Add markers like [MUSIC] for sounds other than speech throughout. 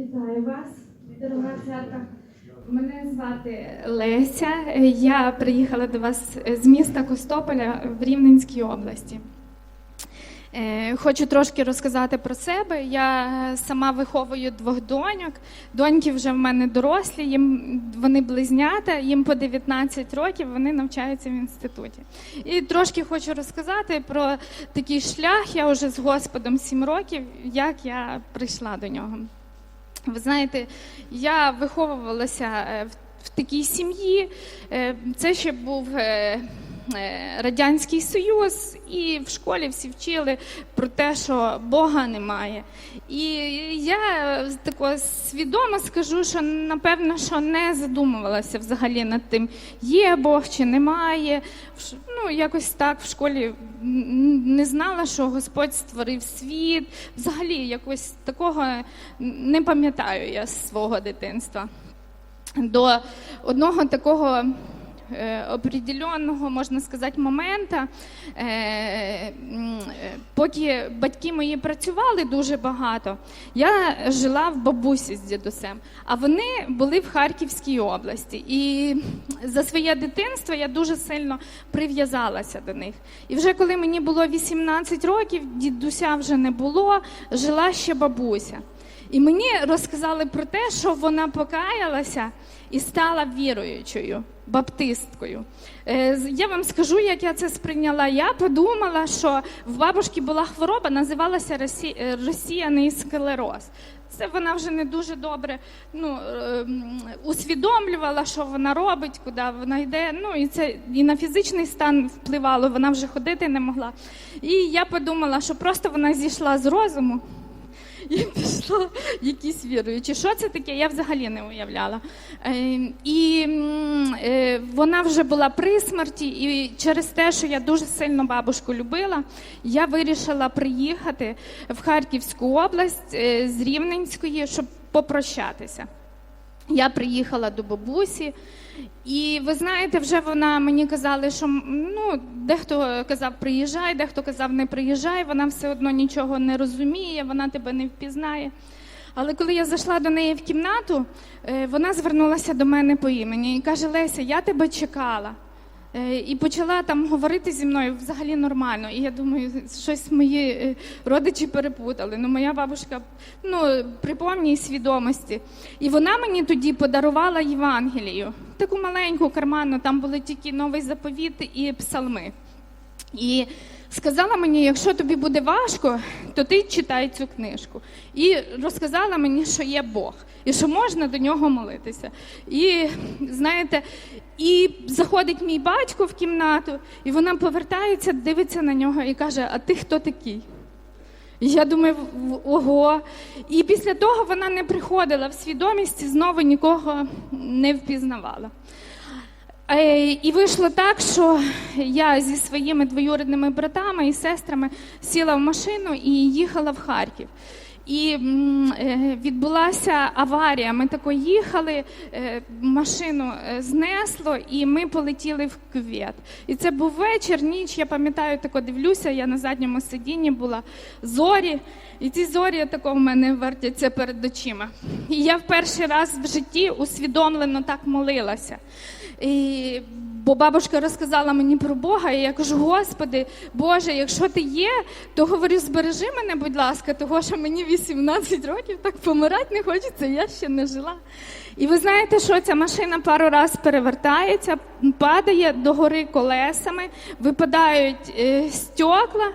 Вітаю вас, дорога церква. Мене звати Леся. Я приїхала до вас з міста Костополя в Рівненській області. Е, Хочу трошки розказати про себе. Я сама виховую двох доньок. Доньки вже в мене дорослі, їм вони близнята, їм по 19 років, вони навчаються в інституті. І трошки хочу розказати про такий шлях. Я вже з Господом 7 років, як я прийшла до нього. Ви знаєте, я виховувалася е, в, такій сім'ї. Е, Це ще був е, Радянський Союз, і в школі всі вчили про те, що Бога немає. І я е, тако свідомо скажу, що напевно що не задумувалася взагалі над тим, є Бог чи немає. Ну, якось так в школі не знала, що Господь створив світ. Взагалі, якось такого не пам'ятаю я з свого дитинства. До одного такого е, определенного, можна сказати, моменту, е, е, поки батьки мої працювали дуже багато, я жила в бабусі з дідусем, а вони були в Харківській області. І за своє дитинство я дуже сильно прив'язалася до них. І вже коли мені було 18 років, дідуся вже не було, жила ще бабуся. І мені розказали про те, що вона покаялася і стала віруючою, баптисткою. Е, Я вам скажу, як я це сприйняла. Я подумала, що в бабушки була хвороба, називалася е, розсіяний склероз. Це вона вже не дуже добре ну, е, усвідомлювала, що вона робить, куди вона йде. Ну і це і на фізичний стан впливало, вона вже ходити не могла. І я подумала, що просто вона зійшла з розуму і пішла якісь віруючі. Що це таке? Я взагалі не уявляла. Е, і е, вона вже була при смерті, і через те, що я дуже сильно бабушку любила, я вирішила приїхати в Харківську область е, з Рівненської, щоб попрощатися. Я приїхала до бабусі, і ви знаєте, вже вона мені казала, що ну, дехто казав, приїжджай, дехто казав, не приїжджай, вона все одно нічого не розуміє, вона тебе не впізнає. Але коли я зайшла до неї в кімнату, е, вона звернулася до мене по імені і каже: Леся, я тебе чекала. Е, І почала там говорити зі мною взагалі нормально. І я думаю, щось мої е, родичі перепутали. Ну, моя бабушка ну, при повній свідомості. І вона мені тоді подарувала Євангелію, таку маленьку карманну, там були тільки новий заповіт і псалми. І сказала мені, якщо тобі буде важко, то ти читай цю книжку. І розказала мені, що є Бог, і що можна до нього молитися. І знаєте, і заходить мій батько в кімнату, і вона повертається, дивиться на нього і каже: А ти хто такий? Я думаю, ого. І після того вона не приходила в свідомість і знову нікого не впізнавала. Е, І вийшло так, що я зі своїми двоюрідними братами і сестрами сіла в машину і їхала в Харків. І е, відбулася аварія. Ми тако їхали, е, машину е, знесло, і ми полетіли в кювет. І це був вечір, ніч. Я пам'ятаю, тако дивлюся, я на задньому сидінні була зорі, і ці зорі тако в мене вертяться перед очима. І я в перший раз в житті усвідомлено так молилася. І, бо бабушка розказала мені про Бога, і я кажу: Господи, Боже, якщо ти є, то говорю, збережи мене, будь ласка, того, що мені 18 років, так помирати не хочеться, я ще не жила. І ви знаєте, що ця машина пару раз перевертається, падає догори колесами, випадають е, стекла.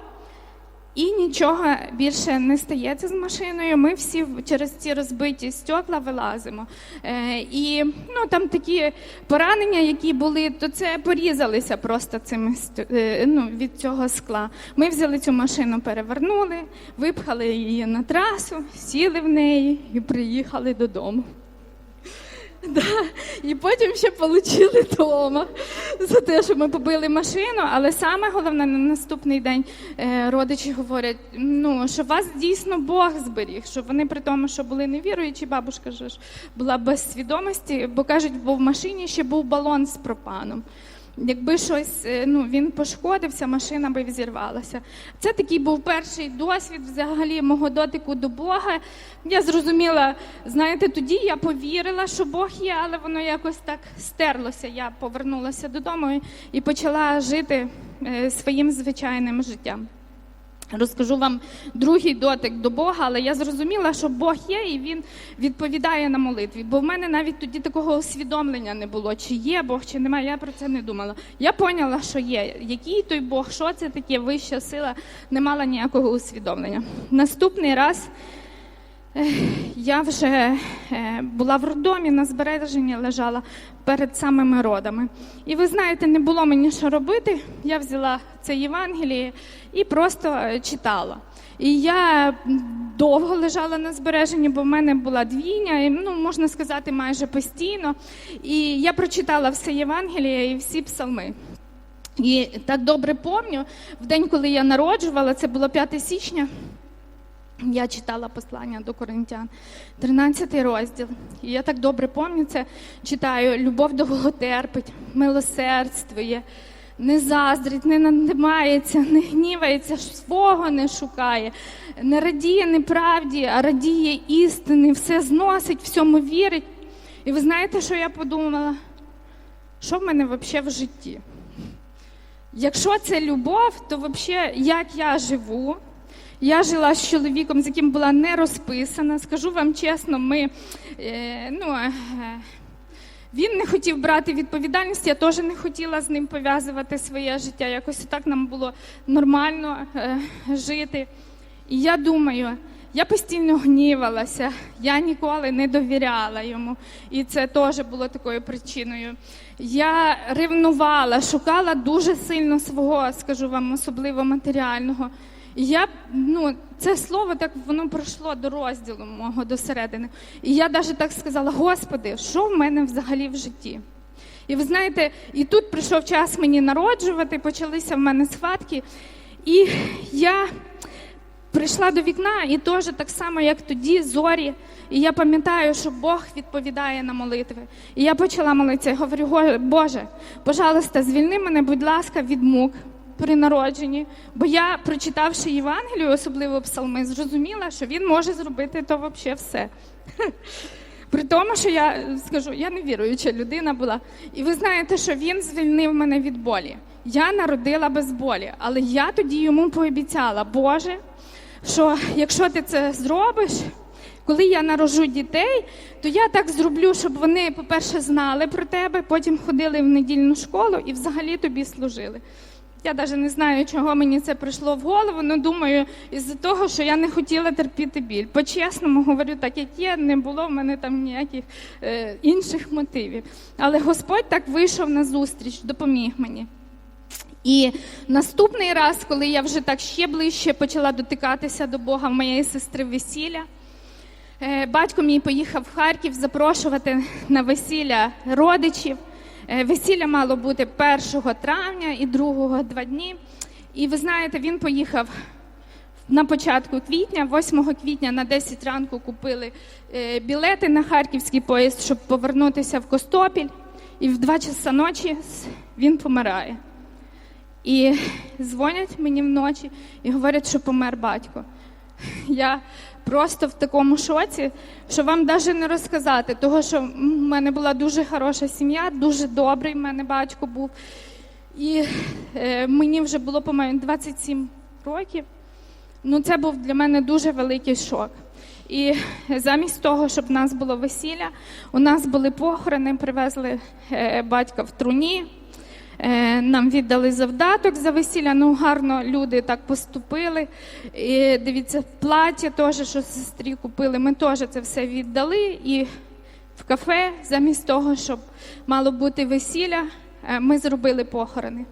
І нічого більше не стається з машиною. Ми всі через ці розбиті стекла вилазимо. Е, і ну, там такі поранення, які були, то це порізалися просто цими ст- е, ну, від цього скла. Ми взяли цю машину, перевернули, випхали її на трасу, сіли в неї і приїхали додому. Да. І потім ще отримали дома за те, що ми побили машину. Але саме головне на наступний день е, родичі говорять, ну що вас дійсно Бог зберіг, що вони при тому, що були невіруючі, бабушка ж була без свідомості, бо кажуть, бо в машині ще був балон з пропаном. Якби щось, е, ну він пошкодився, машина би взірвалася. Це такий був перший досвід взагалі мого дотику до Бога. Я зрозуміла, знаєте, тоді я повірила, що Бог є, але воно якось так стерлося. Я повернулася додому і- почала жити е, своїм звичайним життям. Розкажу вам другий дотик до Бога, але я зрозуміла, що Бог є і Він відповідає на молитві. Бо в мене навіть тоді такого усвідомлення не було, чи є Бог, чи немає. Я про це не думала. Я поняла, що є. Який той Бог, що це таке вища сила, не мала ніякого усвідомлення. Наступний раз [LAUGHS] я вже е, була в роддомі, на збереженні лежала перед самими родами. І ви знаєте, не було мені що робити. Я взяла це Євангеліє і просто е, читала. І я довго лежала на збереженні, бо в мене була двійня, ну можна сказати, майже постійно. І я прочитала все Євангеліє і всі псалми. І так добре пам'ятаю, в день, коли я народжувала, це було 5 січня. Я читала послання до коринтян, 13 розділ. І я так добре пам'ятаю це, читаю: любов довго терпить, милосердствує, не заздрить, не надимається, не гнівається, свого не шукає, не радіє неправді, а радіє істини, все зносить, всьому вірить. І ви знаєте, що я подумала? Що в мене взагалі в житті? Якщо це любов, то взагалі як я живу? Я жила з чоловіком, з яким була не розписана. Скажу вам чесно, ми е, ну, е, він не хотів брати відповідальність, я теж не хотіла з ним пов'язувати своє життя. Якось так нам було нормально е, жити. І я думаю, я постійно гнівалася, я ніколи не довіряла йому. І це теж було такою причиною. Я ревнувала, шукала дуже сильно свого, скажу вам, особливо матеріального. І я, ну, це слово так воно пройшло до розділу мого до середини. І я навіть так сказала: Господи, що в мене взагалі в житті? І ви знаєте, і тут прийшов час мені народжувати, почалися в мене схватки. І я прийшла до вікна, і теж так само, як тоді, зорі. І я пам'ятаю, що Бог відповідає на молитви. І я почала молитися. Я говорю, «Го- Боже, пожалуйста, звільни мене, будь ласка, від мук при народженні. Бо я, прочитавши Євангелію, особливо псалми, зрозуміла, що він може зробити то взагалі все. [LAUGHS] При тому, що я скажу, я не віруюча людина була. І ви знаєте, що він звільнив мене від болі. Я народила без болі, але я тоді йому пообіцяла, Боже, що якщо ти це зробиш, коли я народжу дітей, то я так зроблю, щоб вони, по-перше, знали про тебе, потім ходили в недільну школу і взагалі тобі служили. Я навіть не знаю, чого мені це прийшло в голову, але думаю, із-за того, що я не хотіла терпіти біль. По-чесному говорю, так як є, не було в мене там ніяких е, інших мотивів. Але Господь так вийшов на зустріч, допоміг мені. І наступний раз, коли я вже так ще ближче почала дотикатися до Бога в моєї сестри весілля, е, батько мій поїхав в Харків запрошувати на весілля родичів. Е, Весілля мало бути 1 травня і 2 два дні. І ви знаєте, він поїхав на початку квітня, 8 квітня на 10 ранку купили е, білети на харківський поїзд, щоб повернутися в Костопіль. І в 2 часа ночі він помирає. І дзвонять мені вночі і говорять, що помер батько. Я просто в такому шоці, що вам навіть не розказати, того що в мене була дуже хороша сім'я, дуже добрий в мене батько був. І е, мені вже було, по-моєму, 27 років. Ну, це був для мене дуже великий шок. І замість того, щоб в нас було весілля, у нас були похорони, привезли е, батька в труні. Е, Нам віддали завдаток за весілля. Ну гарно люди так поступили. І дивіться, плаття теж, що сестрі купили. Ми теж це все віддали. І в кафе, замість того, щоб мало бути весілля, е, ми зробили похорони.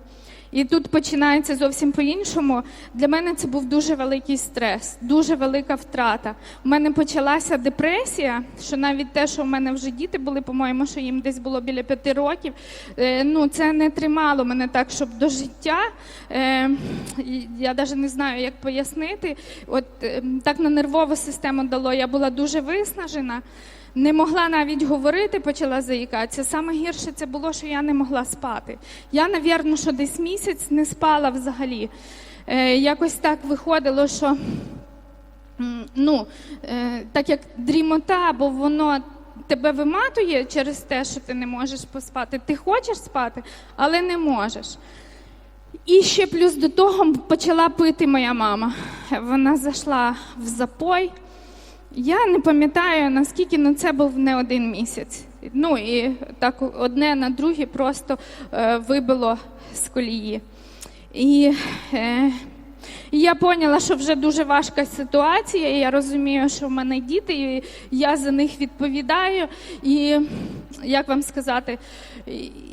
І тут починається зовсім по-іншому. Для мене це був дуже великий стрес, дуже велика втрата. У мене почалася депресія, що навіть те, що в мене вже діти були, по-моєму, що їм десь було біля п'яти років. е, Ну, це не тримало мене так, щоб до життя. Е, Я навіть не знаю, як пояснити. От е, так на нервову систему дало. Я була дуже виснажена. Не могла навіть говорити, почала заїкатися. Саме гірше це було, що я не могла спати. Я, навірно, що десь місяць не спала взагалі. Е, якось так виходило, що ну, е, так як дрімота, бо воно тебе виматує через те, що ти не можеш поспати. Ти хочеш спати, але не можеш. І ще плюс до того почала пити моя мама. Вона зайшла в запой. Я не пам'ятаю, наскільки ну, це був не один місяць. Ну і так одне на друге просто е, вибило з колії. І е, я поняла, що вже дуже важка ситуація. Я розумію, що в мене діти, і я за них відповідаю. І як вам сказати,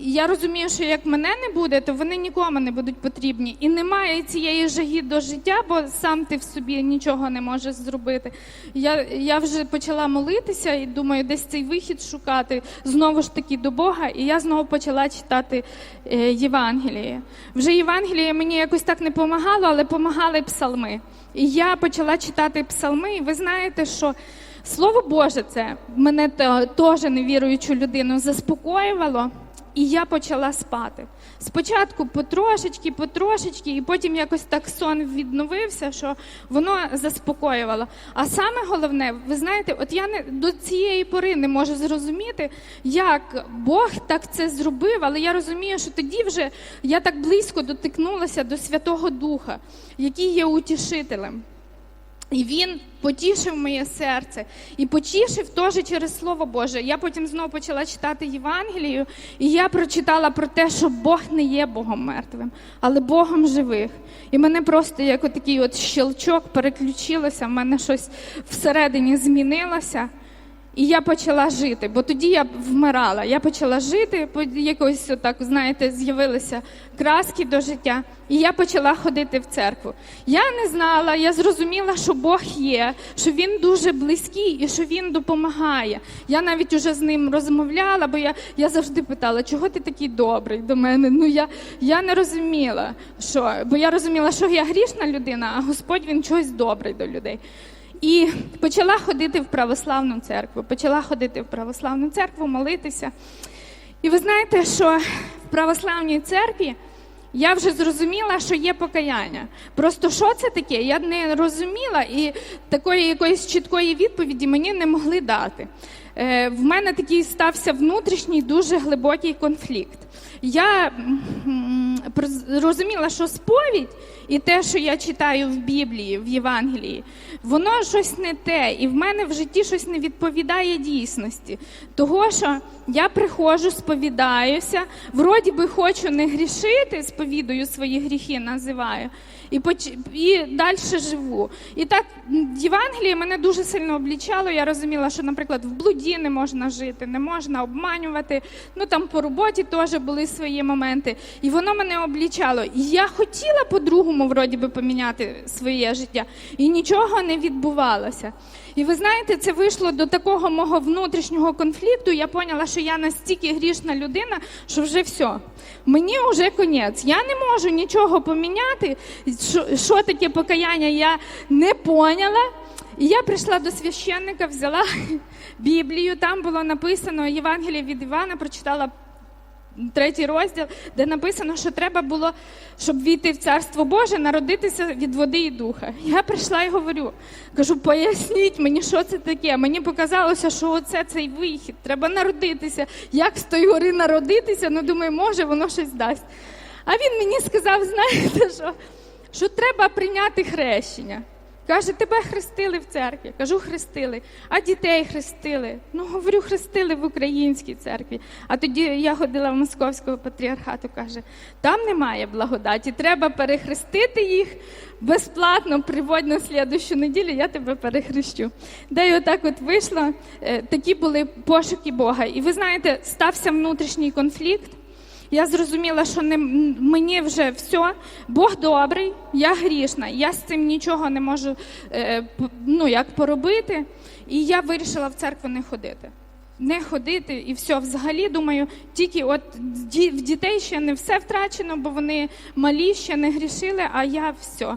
я розумію, що як мене не буде, то вони нікому не будуть потрібні. І немає цієї жаги до життя, бо сам ти в собі нічого не можеш зробити. Я, я вже почала молитися і думаю, десь цей вихід шукати знову ж таки до Бога. І я знову почала читати е, Євангеліє. Вже Євангеліє мені якось так не допомагало, але допомагали псалми. І я почала читати псалми, і ви знаєте, що Слово Боже, це мене теж невіруючу людину заспокоювало, і я почала спати. Спочатку потрошечки, потрошечки, і потім якось так сон відновився, що воно заспокоювало. А саме головне, ви знаєте, от я не до цієї пори не можу зрозуміти, як Бог так це зробив, але я розумію, що тоді вже я так близько дотикнулася до Святого Духа, який є утішителем. І він потішив моє серце і потішив теж через Слово Боже. Я потім знову почала читати Євангелію, і я прочитала про те, що Бог не є Богом мертвим, але Богом живих. І мене просто як отакий от щелчок переключилося, в мене щось всередині змінилося. І я почала жити, бо тоді я вмирала. Я почала жити, якось отак, знаєте, з'явилися краски до життя, і я почала ходити в церкву. Я не знала, я зрозуміла, що Бог є, що він дуже близький і що він допомагає. Я навіть уже з ним розмовляла, бо я, я завжди питала, чого ти такий добрий до мене. Ну я, я не розуміла, що, бо я розуміла, що я грішна людина, а Господь він чогось добрий до людей. І почала ходити в православну церкву. Почала ходити в православну церкву, молитися. І ви знаєте, що в православній церкві я вже зрозуміла, що є покаяння. Просто що це таке? Я не розуміла і такої якоїсь чіткої відповіді мені не могли дати. Е, в мене такий стався внутрішній дуже глибокий конфлікт. Я розуміла, що сповідь і те, що я читаю в Біблії, в Євангелії, воно щось не те, і в мене в житті щось не відповідає дійсності. Того, що я приходжу, сповідаюся, вроді би хочу не грішити, сповідую свої гріхи, називаю, і, поч- і далі живу. І так м, Євангеліє мене дуже сильно облічало. Я розуміла, що, наприклад, в блуді не можна жити, не можна обманювати. Ну там по роботі теж були свої моменти. І воно мене облічало. І я хотіла по-другому, вроді би, поміняти своє життя, і нічого не відбувалося. І ви знаєте, це вийшло до такого мого внутрішнього конфлікту. Я поняла, що я настільки грішна людина, що вже все. Мені вже конець. Я не можу нічого поміняти. Що, що таке покаяння, я не поняла. І я прийшла до священника, взяла [LAUGHS] Біблію. Там було написано Євангеліє від Івана, прочитала третій розділ, де написано, що треба було, щоб війти в царство Боже, народитися від води і духа. Я прийшла і говорю, кажу, поясніть мені, що це таке. Мені показалося, що оце цей вихід. Треба народитися. Як з тої гори народитися? Ну думаю, може, воно щось дасть. А він мені сказав, [LAUGHS] знаєте, що, що треба прийняти хрещення. Каже, тебе хрестили в церкві. Кажу, хрестили. А дітей хрестили. Ну, говорю, хрестили в українській церкві. А тоді я ходила в московського патріархату. Каже, там немає благодаті. Треба перехрестити їх безплатно. Приводь на слідущу неділю, я тебе перехрещу. Де й отак от вийшло. Е, Такі були пошуки Бога. І ви знаєте, стався внутрішній конфлікт. Я зрозуміла, що не, мені вже все, Бог добрий, я грішна, я з цим нічого не можу е, ну, як поробити. І я вирішила в церкву не ходити. Не ходити і все. Взагалі думаю, тільки от в дітей ще не все втрачено, бо вони малі ще не грішили, а я все.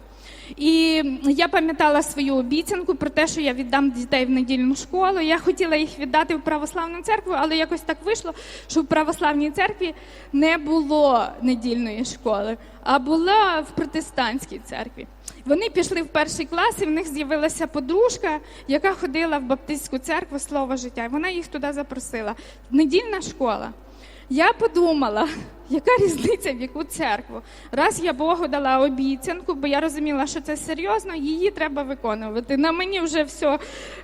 І я пам'ятала свою обіцянку про те, що я віддам дітей в недільну школу. Я хотіла їх віддати в православну церкву, але якось так вийшло, що в православній церкві не було недільної школи, а була в протестантській церкві. Вони пішли в перший клас, і в них з'явилася подружка, яка ходила в баптистську церкву слово життя. І вона їх туди запросила. Недільна школа. Я подумала, яка різниця в яку церкву. Раз я Богу дала обіцянку, бо я розуміла, що це серйозно, її треба виконувати. На мені вже все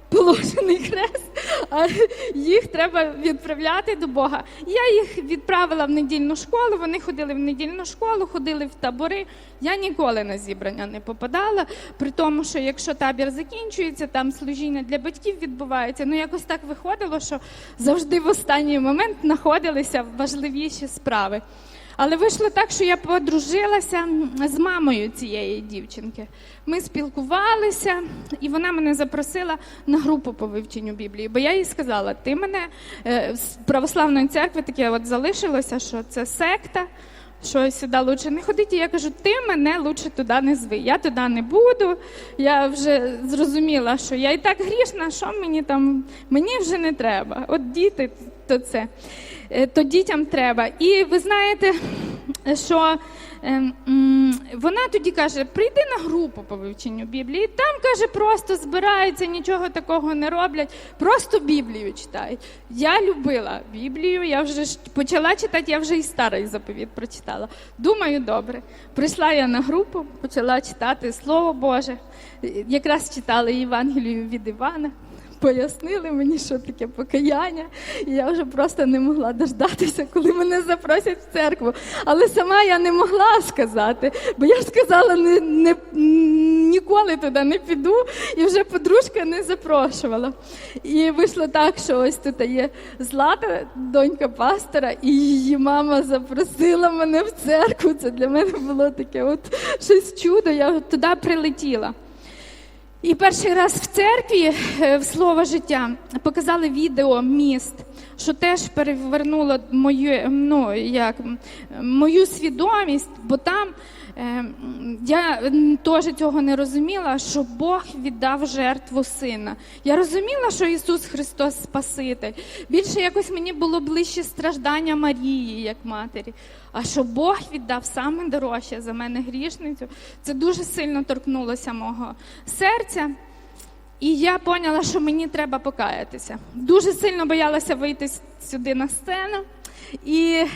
положений хрест, а їх треба відправляти до Бога. Я їх відправила в недільну школу. Вони ходили в недільну школу, ходили в табори. Я ніколи на зібрання не попадала, при тому, що якщо табір закінчується, там служіння для батьків відбувається. Ну якось так виходило, що завжди в останній момент знаходилися важливіші справи. Але вийшло так, що я подружилася з мамою цієї дівчинки. Ми спілкувалися, і вона мене запросила на групу по вивченню Біблії. Бо я їй сказала: ти мене е, з православної церкви таке от залишилося, що це секта. Що сюди лучше не ходити. Я кажу, ти мене лучше туди не зви. Я туди не буду. Я вже зрозуміла, що я і так грішна, що мені там, мені вже не треба. От діти, то це, Е, то дітям треба. І ви знаєте, що ем, вона тоді каже: прийди на групу по вивченню Біблії. Там каже, просто збираються, нічого такого не роблять, просто Біблію читають. Я любила Біблію, я вже почала читати, я вже і старий заповіт прочитала. Думаю, добре. Прийшла я на групу, почала читати Слово Боже. Якраз читала Євангелію від Івана. Пояснили мені, що таке покаяння, і я вже просто не могла дождатися, коли мене запросять в церкву. Але сама я не могла сказати, бо я ж сказала, не, не, ніколи туди не піду, і вже подружка не запрошувала. І вийшло так, що ось тут є Злата, донька пастора, і її мама запросила мене в церкву. Це для мене було таке от щось чудо. Я туди прилетіла. І перший раз в церкві е, в слово життя показали відео міст, що теж перевернуло мою, ну, як, мою свідомість, бо там я теж цього не розуміла, що Бог віддав жертву сина. Я розуміла, що Ісус Христос Спаситель. Більше якось мені було ближче страждання Марії, як матері. А що Бог віддав саме дорожче за мене грішницю, це дуже сильно торкнулося мого серця. І я поняла, що мені треба покаятися. Дуже сильно боялася вийти сюди на сцену. І е,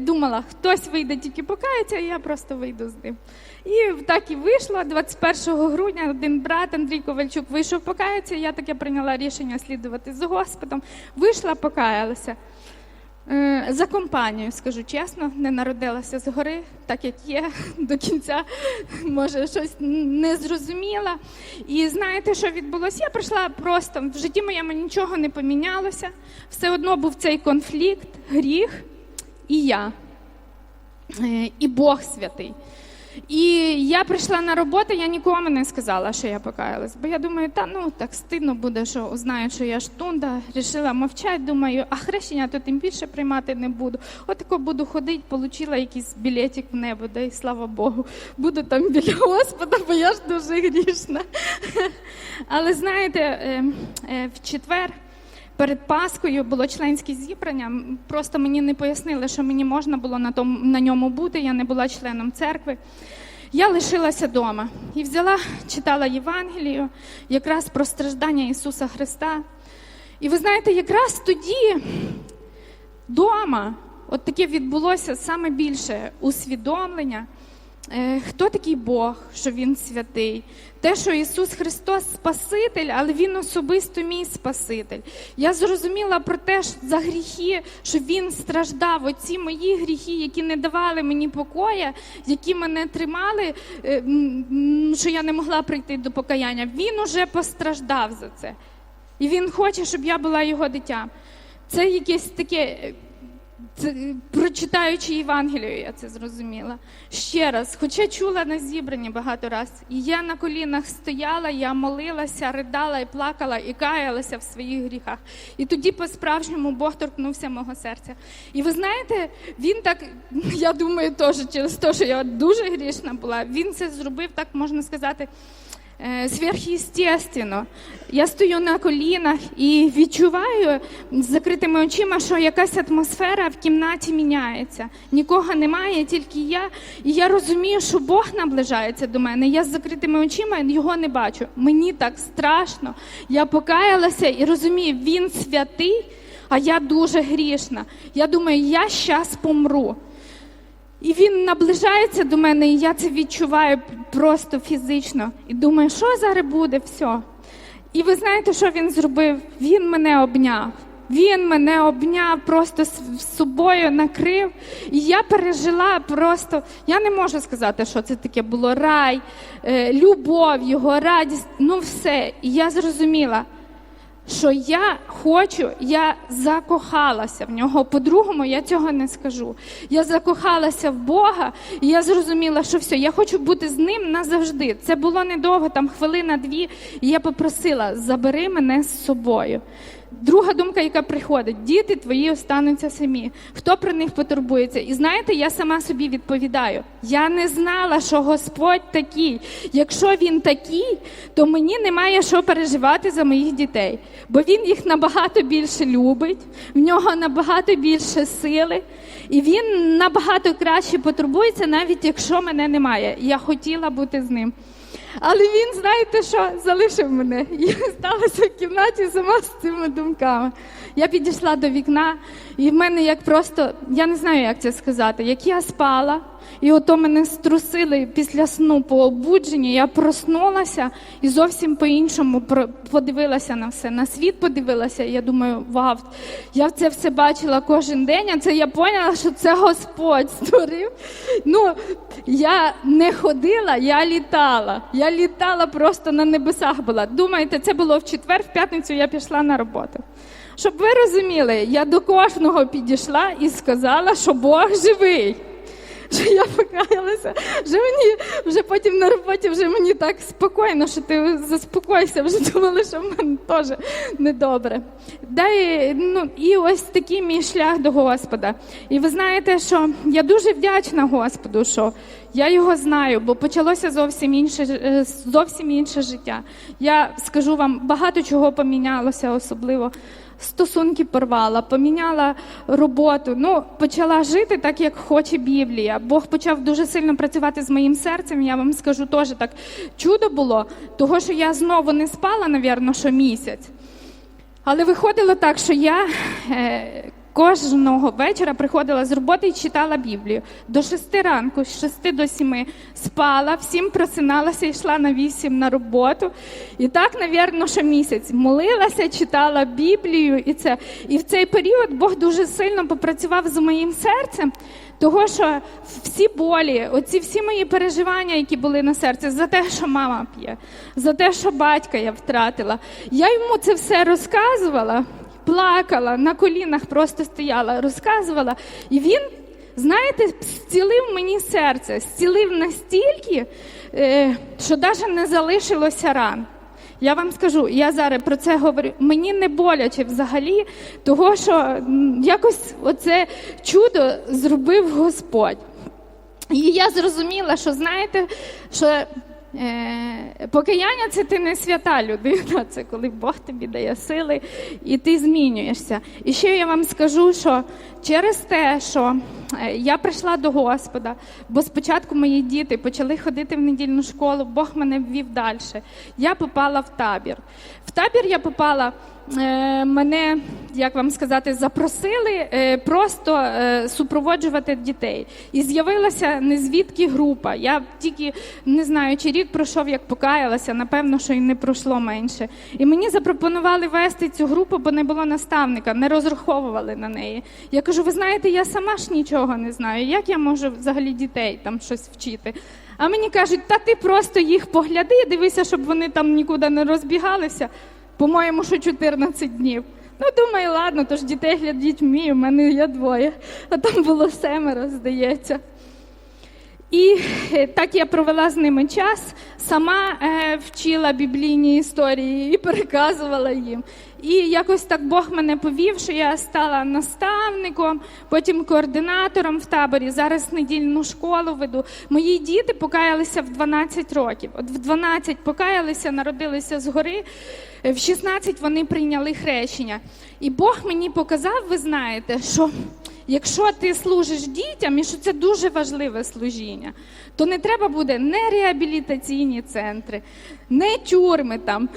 думала, хтось вийде тільки покається, і я просто вийду з ним. І так і вийшло. 21 грудня один брат Андрій Ковальчук вийшов покаятися. Я таке прийняла рішення слідувати за Господом. Вийшла, покаялася. Е, За компанію, скажу чесно, не народилася згори, так як є [LAUGHS] до кінця, може, щось не зрозуміла. І знаєте, що відбулося? Я прийшла просто в житті моєму нічого не помінялося. Все одно був цей конфлікт, гріх і я, Е, і Бог святий. І я прийшла на роботу, я нікому не сказала, що я покаялась. Бо я думаю, та ну так стидно буде, що узнають, що я штунда. Рішила мовчати, думаю, а хрещення то тим більше приймати не буду. Отако буду ходити, отримала якийсь білетик в небо, да й слава Богу. Буду там біля Господа, бо я ж дуже грішна. [LAUGHS] Але знаєте, е, е, в четвер. Перед Паскою було членське зібрання. Просто мені не пояснили, що мені можна було на, тому, на ньому бути. Я не була членом церкви. Я лишилася вдома і взяла, читала Євангелію, якраз про страждання Ісуса Христа. І ви знаєте, якраз тоді вдома от таке відбулося саме більше усвідомлення. Е, Хто такий Бог, що Він святий? Те, що Ісус Христос Спаситель, але Він особисто мій Спаситель. Я зрозуміла про те, що за гріхи, що Він страждав, оці мої гріхи, які не давали мені покоя, які мене тримали, е, що я не могла прийти до покаяння. Він уже постраждав за це. І Він хоче, щоб я була його дитям. Це якесь таке. Е, прочитаючи Євангелію, я це зрозуміла. Ще раз, хоча чула на зібранні багато разів. І я на колінах стояла, я молилася, ридала і плакала, і каялася в своїх гріхах. І тоді по-справжньому Бог торкнувся мого серця. І ви знаєте, він так, [LAUGHS] я думаю, теж через те, що я дуже грішна була, він це зробив, так можна сказати. Е, Сверхъестественно. Я стою на колінах і відчуваю з закритими очима, що якась атмосфера в кімнаті міняється. Нікого немає, тільки я. І я розумію, що Бог наближається до мене. Я з закритими очима його не бачу. Мені так страшно. Я покаялася і розумію, він святий, а я дуже грішна. Я думаю, я щас помру. І він наближається до мене, і я це відчуваю просто фізично. І думаю, що зараз буде все. І ви знаєте, що він зробив? Він мене обняв. Він мене обняв, просто з собою накрив. І я пережила просто, я не можу сказати, що це таке було рай, е, любов, його радість, ну все. І я зрозуміла, що я хочу, я закохалася в нього. По-другому я цього не скажу. Я закохалася в Бога, і я зрозуміла, що все, я хочу бути з ним назавжди. Це було недовго, там хвилина-дві, і я попросила: забери мене з собою. Друга думка, яка приходить: діти твої остануться самі. Хто про них потурбується? І знаєте, я сама собі відповідаю: я не знала, що Господь такий. Якщо він такий, то мені немає що переживати за моїх дітей, бо він їх набагато більше любить, в нього набагато більше сили, і він набагато краще потурбується, навіть якщо мене немає. Я хотіла бути з ним. Але він, знаєте що, залишив мене. Я сталася в кімнаті сама з цими думками. Я підійшла до вікна, і в мене як просто, я не знаю, як це сказати, як я спала, і ото мене струсили після сну по обудженню, я проснулася і зовсім по-іншому подивилася на все. На світ подивилася, і я думаю, вау, я це все бачила кожен день, а це я поняла, що це Господь створив. Ну, я не ходила, я літала. Я літала просто на небесах була. Думаєте, це було в четвер, в п'ятницю я пішла на роботу. Щоб ви розуміли, я до кожного підійшла і сказала, що Бог живий. Що я покаялася, вже мені вже потім на роботі вже мені так спокійно, що ти заспокойся, вже думали, що в мене теж недобре. Дай, ну, і ось такий мій шлях до Господа. І ви знаєте, що я дуже вдячна Господу, що я його знаю, бо почалося зовсім інше, е, зовсім інше життя. Я скажу вам, багато чого помінялося, особливо стосунки порвала, поміняла роботу. Ну, почала жити так, як хоче Біблія. Бог почав дуже сильно працювати з моїм серцем. Я вам скажу теж так. Чудо було, того, що я знову не спала, навірно, що місяць. Але виходило так, що я е, кожного вечора приходила з роботи і читала Біблію. До шести ранку, з шести до сіми спала, всім просиналася, йшла на вісім на роботу. І так, навірно, що місяць молилася, читала Біблію. І це. І в цей період Бог дуже сильно попрацював з моїм серцем. Того, що всі болі, оці всі мої переживання, які були на серці, за те, що мама п'є, за те, що батька я втратила, я йому це все розказувала, плакала, на колінах просто стояла, розказувала. І він, знаєте, зцілив мені серце, зцілив настільки, е, що навіть не залишилося ран. Я вам скажу, я зараз про це говорю. Мені не боляче взагалі, того що якось оце чудо зробив Господь. І я зрозуміла, що знаєте, що покаяння це ти не свята людина, це коли Бог тобі дає сили і ти змінюєшся. І ще я вам скажу, що через те, що е, я прийшла до Господа, бо спочатку мої діти почали ходити в недільну школу, Бог мене ввів далі. Я попала в табір. В табір я попала. е, Мене, як вам сказати, запросили е, просто супроводжувати дітей. І з'явилася незвідки група. Я тільки не знаю, чи рік пройшов, як покаялася, напевно, що і не пройшло менше. І мені запропонували вести цю групу, бо не було наставника, не розраховували на неї. Я кажу, ви знаєте, я сама ж нічого не знаю. Як я можу взагалі дітей там щось вчити? А мені кажуть, та ти просто їх погляди, дивися, щоб вони там нікуди не розбігалися. По-моєму, що 14 днів. Ну, думаю, ладно, то ж дітей глядіть вмію, в мене є двоє, а там було семеро, здається. І е, так я провела з ними час, сама е, вчила біблійні історії і переказувала їм. І якось так Бог мене повів, що я стала наставником, потім координатором в таборі. Зараз недільну школу веду. Мої діти покаялися в 12 років. От в 12 покаялися, народилися згори. В 16 вони прийняли хрещення. І Бог мені показав, ви знаєте, що Якщо ти служиш дітям, і що це дуже важливе служіння, то не треба буде не реабілітаційні центри, не тюрми там.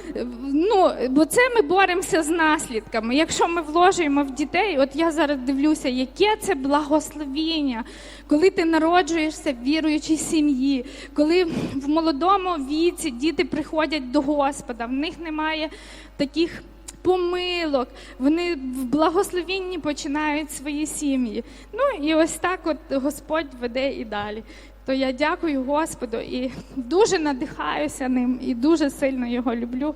Ну, бо це ми боремося з наслідками. Якщо ми вложуємо в дітей, от я зараз дивлюся, яке це благословіння, коли ти народжуєшся в віруючій сім'ї, коли в молодому віці діти приходять до Господа, в них немає таких помилок, вони в благословінні починають свої сім'ї. Ну і ось так от Господь веде і далі. То я дякую Господу і дуже надихаюся ним, і дуже сильно його люблю.